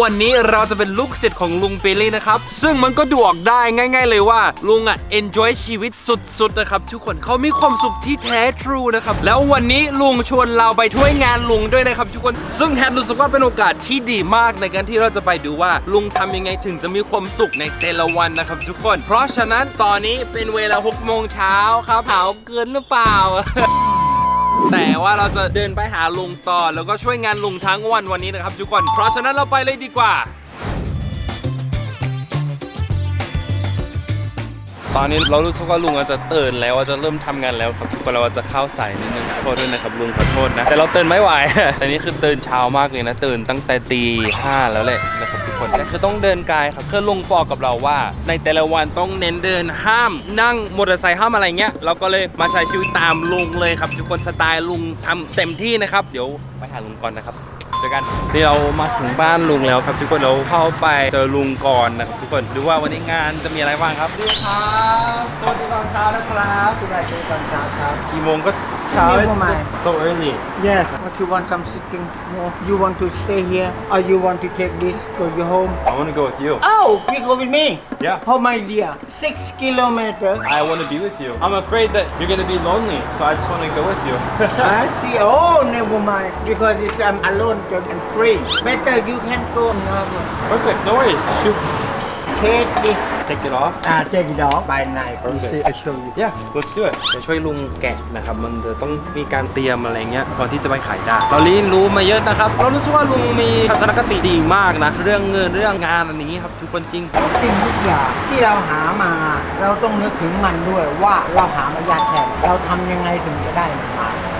วันนี้เราจะเป็นลูกศิษย์ของลุงเปเล่นะครับ ซึ่งมันก็ดูออกได้ง่าย ๆ เลยว่า ลุงอะ enjoy ชีวิตสุดๆนะครับ ทุกคนเขามีความสุขที่แท้ true นะครับ แล้ววันนี้ลุงชวนเราไปช่วยงานลุงด้วยนะครับ ทุกคนซึ่งแทนรู้สึกว่าเป็นโอกาสที่ดีมากในการที่เราจะไปดูว่า ลุงทำยังไงถึงจะมีความสุขในแต่ละวันนะครับ ทุกคน เพราะฉะนั้นตอนนี้เป็นเวลา6โมงเช้าครับเผาเกินหรือเปล่า แต่ว่าเราจะเดินไปหาลุงต่อแล้วก็ช่วยงานลุงทั้งวันวันนี้นะครับทุกคน เพราะฉะนั้นเราไปเลยดีกว่า ตอนนี้เรารู้สึกว่าลุงอาจจะตื่นแล้วว่าจะเริ่มทำงานแล้วครับทุกคนเราจะเข้าสายนิดนึงขอโทษด้วยนะครับลุงขอโทษนะแต่เราตื่นไม่ไหวแต่นี่คือตื่นเช้ามากเลยนะตื่นตั้งแต่ตีห้าแล้วแหละนะครับ คนแต่คือต้องเดินกายครับเคือลุงบอกกับเราว่า ในแต่ละวันต้องเน้นเดินห้าม นั่งมอเตอร์ไซค์ห้ามอะไรเงี้ยเราก็เลยมาใช้ชีวิตตามลุงเลยครับทุกคนสไตล์ลุงทำเต็มที่นะครับ เดี๋ยวไปหาลุงก่อนนะครับ เจอกันนี่เรามาถึงบ้านลุงแล้วครับทุกคนเราเข้าไปเจอลุงก่อนนะครับทุกคนดูว่าวันนี้งานจะมีอะไรบ้างครับสวัสดีครับสวัสดีตอนเช้านะครับสวัสดีตอนเช้าครับ กี่โมงก็เช้าประมาณ so early Yes What you want some sitting more You want to stay here or you want to take this go you home I want to go with you Oh you go with me Yeah. Oh my dear Six kilometer I want to be with you I'm afraid that you're gonna be lonely so I just want to go with you I see Oh never mind Because it's, I'm alone and free Better you can go now perfect no worries shoot Take this take it off Ah take it off by night You Okay. see I show you yeah let's do it จะช่วยลุงแกะนะครับ มันจะต้องมีการเตรียมอะไรเงี้ยก่อนที่จะไปขายได้เราเรียนรู้มาเยอะนะครับ เรารู้สึกว่าลุงมีทัศนคติดีมากนะ เรื่องเงินเรื่องงานอันนี้ครับทุกคนจริง ทุกสิ่งทุกอย่างที่เราหามา เราต้องนึกถึงมันด้วยว่าเราหามายากแค่ไหนเราทำยังไงถึงจะได้มันมาใ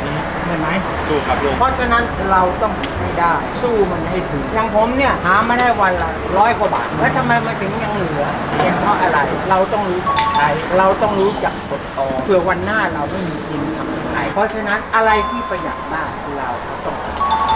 ช่ไหมถูกครับลุง เพราะฉะนั้นเราต้องให้ได้ สู้มันให้ถึงอย่างผมเนี่ยหามาได้วันละร้อยกว่าบาท แล้วทำไมมาถึงยังเหลือเป็นเพราะอะไร เราต้องรู้จักใช้เราต้องรู้จักกดออมเพื่อวันหน้าเราไม่มีกินทำยังไงเพราะฉะนั้นอะไรที่ประหยัดได้เราก็ต้อง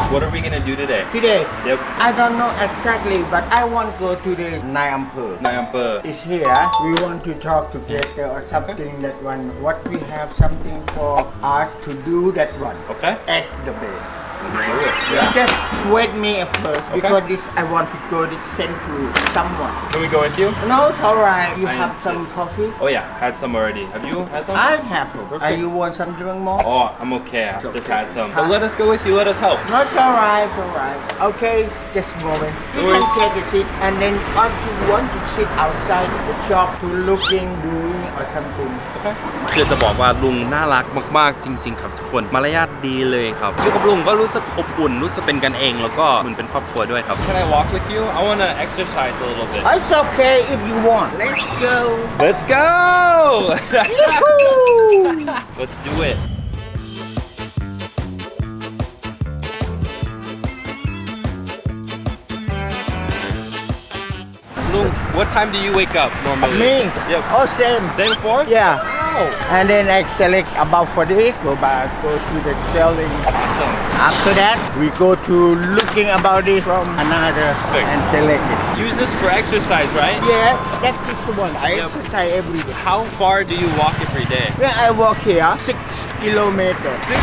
What are we gonna do today? Today, Yep. I don't know exactly, but I want to go to the Nyampur. My is It's here. We want to talk together or something that one. What we have something for us to do that one. Okay. As the base. Let's do it Just wait me at first Okay. because this I want to go to send to someone. Can we go with you No, it's alright. You I have some insist. coffee. Oh yeah had some already Have you had some I have it. Perfect. Are you want some drink more? Oh I'm okay I It's just okay. had some But let us go with you let us help No, it's alright, it's alright. Okay, just a moment. You No can worries. take a seat and then once you want to sit outside the shop to looking, doing or something. คือจะบอกว่าลุงน่ารักมาก ๆ จริง ๆ ครับทุกคน มารยาทดีเลยครับ อยู่กับลุงก็รู้ ๆสึกอบอุ่นรู้สึกเป็นกันเอง แล้วก็เหมือนเป็นครอบครัวด้วยครับ Can I walk with you? I want to exercise a little bit It's okay if you want. Let's go. Let's go Let's do it ลุง What time do you wake up normally? Me? Yep Oh, same. Same before? Yeah. Oh, And then I select about for this. Go back, go to the selling. awesome After that, we go to looking about it from another Perfect. and select it. Use this for exercise, right? Yeah, that is the one. I Yep. exercise every day. How far do you walk every day? When I walk here, six kilometers. Six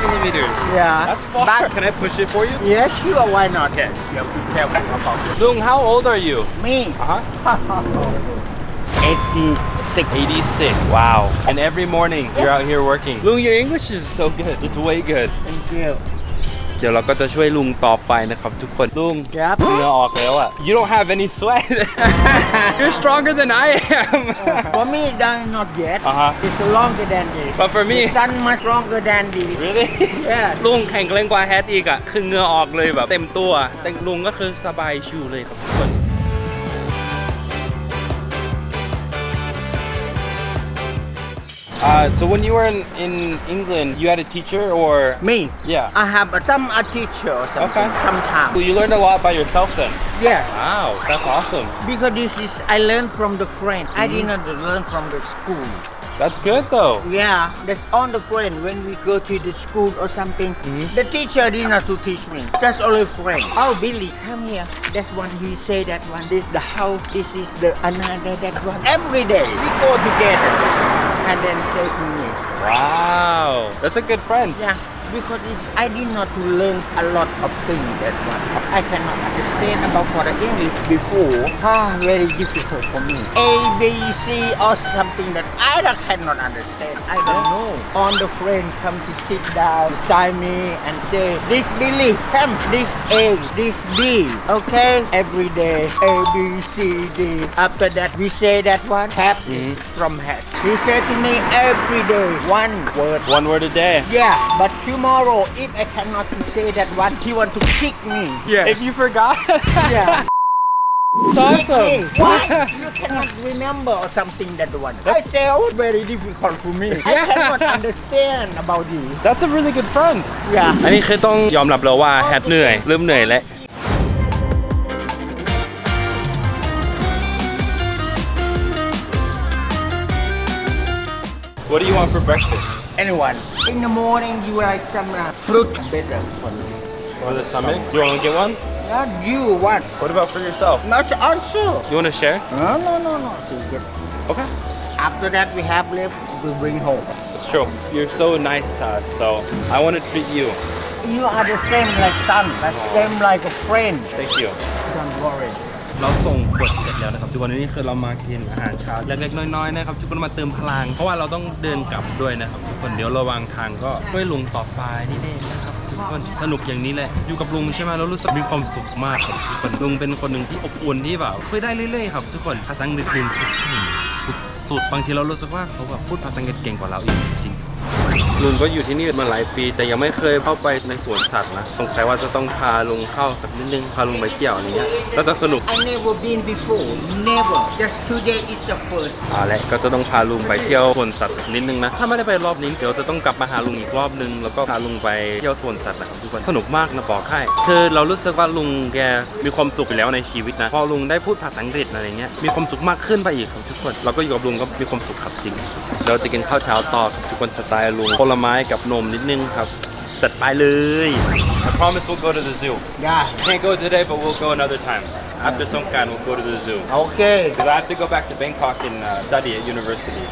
kilometers. Yeah. That's far. Back- Can I push it for you? Yeah, sure. Why not? Okay. You have to be careful about it. Lung, how old are you? Me, Uh huh. 86. 86. Wow. And every morning you're out here working. Lung, your English is so good. It's way good. Thank you. เดี๋ยวเราก็จะช่วยลุงต่อไปนะครับทุกคน ลุง Yep. เหงื่อออกแล้วอะ You don't have any sweat. You're stronger than I am. For me, done not yet. Uh-huh. It's longer than this. But for me, The sun much longer than this. really? Yeah. ลุงแข่งแรงกว่าแฮทอีกอะ คือเหงื่อออกเลยแบบเต็มตัว แต่ลุงก็คือสบายชิวเลยครับทุกคน Uh, so when you were in, in England, you had a teacher or Me? yeah? I have a, some a teacher or something. Okay. Sometimes. So you learned a lot by yourself then. Yes. Wow, that's awesome. Because this is I learned from the friend. I Mm-hmm. did not learn from the school. That's good though. Yeah, that's on the friend when we go to the school or something. Mm-hmm. The teacher did not to teach me. Just only friend. Oh Billy, come here. That's one he say that one. This the house. This is the another that one. Every day we go together and then to me. Wow, that's a good friend. Yeah. Because it's, I did not learn a lot of things that one. I cannot understand about for the English before. Ah, very difficult for me. A, B, C or something that I cannot understand. I don't know. On the friend come to sit down beside me and say, this Billy, come, this A, this B, okay? Every day, A, B, C, D. After that, we say that one, hat from hat. He said to me every day, one word. one word a day Yeah, but tomorrow, if I cannot say that one, he want to kick me. yeah if you forgot Yeah. it's Kick me. awesome Why? You cannot remember or something that one. I say, oh, very difficult for me. I Yeah. cannot understand about this. that's a really good friend Yeah. อันนี้คือต้องยอมรับแล้วว่าแฮทเหนื่อย เริ่มเหนื่อยแล้ว What do you want for breakfast? Anyone. In the morning, you like some uh, fruit better for me. For the stomach? You want to get one? Not you, what? What about for yourself? Not also. You want to share? No, no, no, no. See, get. Okay. After that, we have left, we bring home. It's true. You're so nice, Todd. So I want to treat you. You are the same like son, the same like a friend. Thank you. Don't worry. เราส่งกดเสร็จแล้วนะครับทุกคนนี่คือเรามากินอาหารเช้าเล็กๆน้อยๆนะครับทุกคนมาเติมพลัง เพราะว่าเราต้องเดินกลับด้วยนะครับ ทุกคนเดี๋ยวระว่างทางก็ช่วยลุงต่อไปนี่เองนะครับทุกคนสนุกอย่างนี้แหละอยู่กับลุงใช่ไหมเรารู้สึกมีความสุขมากครับทุกคนลุงเป็นคนหนึ่งที่อบอุ่นที่แบบคุยได้เรื่อยๆครับทุกคนภาษาอังกฤษลุงคือเก่งสุดๆบางทีเรารู้สึกว่าเขาแบบพูดภาษาอังกฤษเก่งกว่าเราอีกจริง ลุงก็อยู่ที่นี่มาหลายปี แต่ยังไม่เคยเข้าไปในสวนสัตว์นะ สงสัยว่าจะต้องพาลุงเข้าสักนิดนึง พาลุงไปเที่ยวอะไรเงี้ยก็จะสนุก I never been before. Never. Just today is the first. เอาละก็จะต้องพาลุงไปเที่ยวสวนสัตว์สักนิดนึงนะ ถ้าไม่ได้ไปรอบนี้ เดี๋ยวจะต้องกลับมาหาลุงอีกรอบนึง แล้วก็พาลุงไปเที่ยวสวนสัตว์นะครับทุกคน สนุกมากนะบอกให้คือเรารู้สึกว่าลุงแกมีความสุขอยู่แล้วในชีวิตนะ พอลุงได้พูดภาษาอังกฤษอะไรเงี้ย มีความสุขมากขึ้นไปอีกครับทุกคน เราก็อยู่กับลุงก็มีความสุขครับจริงเราจะกินข้าวเช้าต่อครับทุกคนสไตล์ลุงผลไม้กับนมนิดนึงครับ จัดไปเลย I promise we'll go to the zoo Yeah. can't go today but we'll go another time after Songkran we'll go to the zoo Okay. because I have to go back to Bangkok and uh, study at university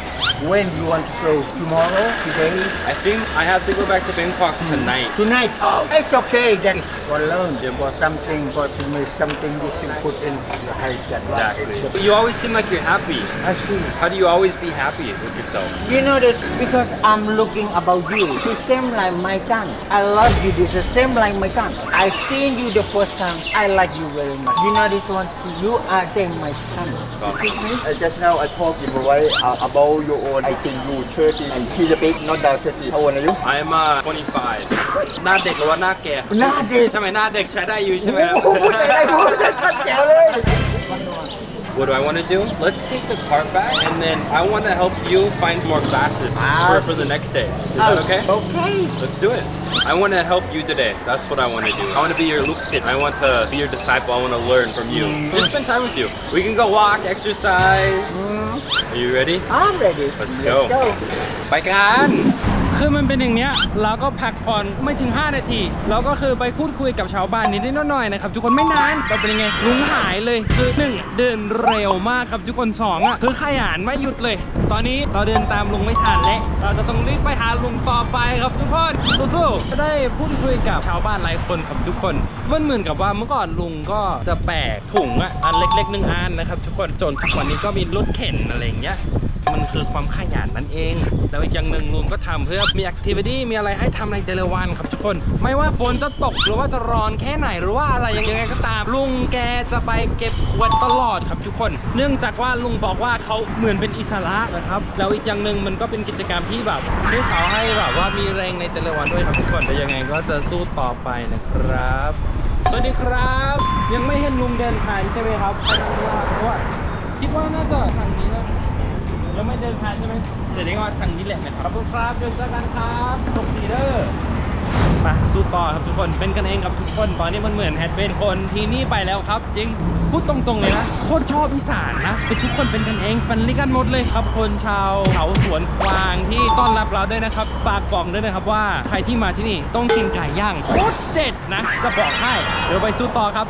When you want to go? Tomorrow? Today? I think I have to go back to Bangkok tonight Tonight? Oh, it's okay. That is for learn. There was something for to me, something you should put in the head that exactly but you always seem like you're happy I see. how do you always be happy with yourself You know that because I'm looking about you. The same like my son. I love you. This is the same like my son. I seen you the first time. I like you very much. You know this one. You are same my son. You see me? Uh, just now I talked to Mawai uh, about your own. I think you 30 and he speak not that 30. How old are you? I'm uh 25 หน้าเด็กหรือว่าหน้าแก่หน้าเด็ก ใช่ไหมหน้าเด็กใช้ได้อยู่ใช่ไหม โอ้โหพูดอะไรพูดอะไรชัดแจ๋วเลย What do I want to do? Let's take the cart back, and then I want to help you find more facets for, for, the next day. Is that okay? Ah, okay. Let's do it. I want to help you today. That's what I want to do. I want to be your Luxit. I want to be your disciple. I want to learn from you. Mm. Just spend time with you. We can go walk, exercise. Mm. Are you ready? I'm ready. Let's, Let's go. go. Bye, Kan. คือมันเป็นอย่างเนี้ยเราก็พักผ่อนไม่ถึง 5 นาทีเราก็คือไปพูดคุยกับชาวบ้านนิดๆหน่อยๆนะครับทุกคนไม่นานเราเป็นยังไงลุงหายเลยคือหนึ่งเดินเร็วมากครับทุกคนสองอะคือขยันไม่หยุดเลย ตอนนี้เราเดินตามลุงไม่ทันและเราจะต้องรีบไปหาลุงต่อไปครับทุกคนสู้ๆจะได้พูดคุยกับชาวบ้านหลายคนครับทุกคนมันเหมือนกับว่าเมื่อก่อนลุงก็จะแบกถุงอะอันเล็กๆหนึ่งอันนะครับทุกคนจนทุกวันนี้ก็มีรถเข็นอะไรอย่างเงี้ย มันคือความขยันนั่นเอง แล้วอีกอย่างหนึ่งลุงก็ทำเพื่อมีแอคทิวิตี้มีอะไรให้ทำในแต่ละวันครับทุกคน ไม่ว่าฝนจะตกหรือว่าจะร้อนแค่ไหนหรือว่าอะไรยังไงก็ตามลุงแกจะไปเก็บขวดตลอดครับทุกคน เนื่องจากว่าลุงบอกว่าเขาเหมือนเป็นอิสระนะครับแล้วอีกอย่างหนึ่งมันก็เป็นกิจกรรมที่แบบช่วยเขาให้แบบว่ามีแรงในแต่ละวันด้วยครับทุกคนแต่ยังไงก็จะสู้ต่อไปนะครับ สวัสดีครับ ยังไม่เห็นลุงเดินผ่านใช่ไหมครับครับเพราะว่าคิดว่าน่าจะทางนี้นะ แล้วไม่เดินผ่านใช่ไหมแสดงว่าทางนี้แหละนะครับขอบคุณครับเดินเจอกันครับโชคดีเด้อไปสู้ต่อครับทุกคนเป็นกันเองกับทุกคนตอนนี้มันเหมือนแฮดเป็นคนที่นี่ไปแล้วครับ จริงพูดตรงๆเลยนะโคตรชอบอีสานนะคือทุกคนเป็นกันเองเป็นลิกันหมดเลยครับ คนชาวเขาสวนกวางที่ต้อนรับเราด้วยนะครับฝากบอกด้วยนะครับว่าใครที่มาที่นี่ต้องกินไก่ย่างโคตรเด็ดนะจะบอกให้เดี๋ยวไปสู้ต่อครับ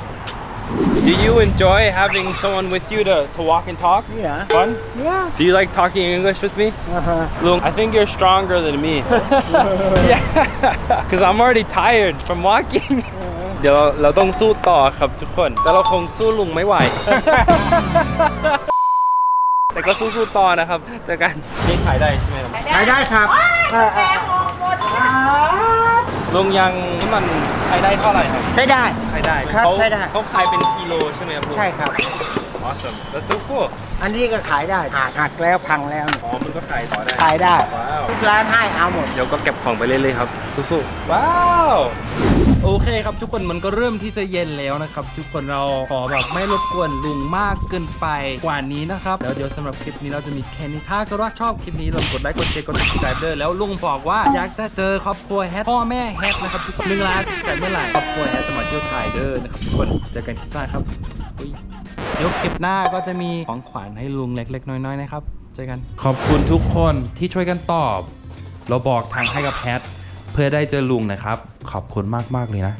Do you enjoy having someone with you to, to walk and talk? Yeah. Fun? Yeah. Do you like talking English with me? Uh-huh. Lung, I think you're stronger than me. yeah, because I'm already tired from walking. เดี๋ยวเราเราต้องสู้ต่อครับทุกคน แต่เราคงสู้ลุงไม่ไหว แต่ก็สู้ๆต่อนะครับเจอกันนี่ขายได้ใช่ไหมครับขายได้ครับเออเออ ลุงยังนี่มันขายได้เท่าไหร่ครับ ใช้ได้ขายได้ครับเขาใช้ได้ เขาขายเป็นกิโลใช่ไหมครับลุง ใช่ครับ awesome that's so cool อันนี้ก็ขายได้หักหักแล้วพังแล้วเนี่ยอ๋อมันก็ขายต่อได้ขายได้ ว้าว ทุกร้านให้เอาหมด เดี๋ยวก็เก็บของไปเรื่อยๆครับสู้ๆว้าวโอเคครับทุกคนมันก็เริ่มที่จะเย็นแล้วนะครับ ทุกคนเราขอแบบไม่รบกวนลุงมากเกินไปกว่านี้นะครับแล้วเดี๋ยวสำหรับคลิปนี้เราจะมีแค่นี้ถ้าก็รักชอบคลิปนี้ลองกดไลค์กดแชร์กด subscribe ด้วยแล้วลุงบอกว่าอยากจะเจอครอบครัวแฮทพ่อแม่แฮทนะครับทุกคนหนึ่งล้านแต่เมื่อไหร่ครอบครัวแฮทจะมาเที่ยวไทยเด้อนะครับทุกคนเจอกันคลิปหน้าครับอุ๊ยเดี๋ยวคลิปหน้าก็จะมีของขวัญให้ลุงเล็ก ๆ น้อยๆนะครับ เจอกัน ขอบคุณทุกคนที่ช่วยกันตอบ เราบอกทางให้กับแพท เพื่อได้เจอลุงนะครับ ขอบคุณมาก ๆ เลยนะ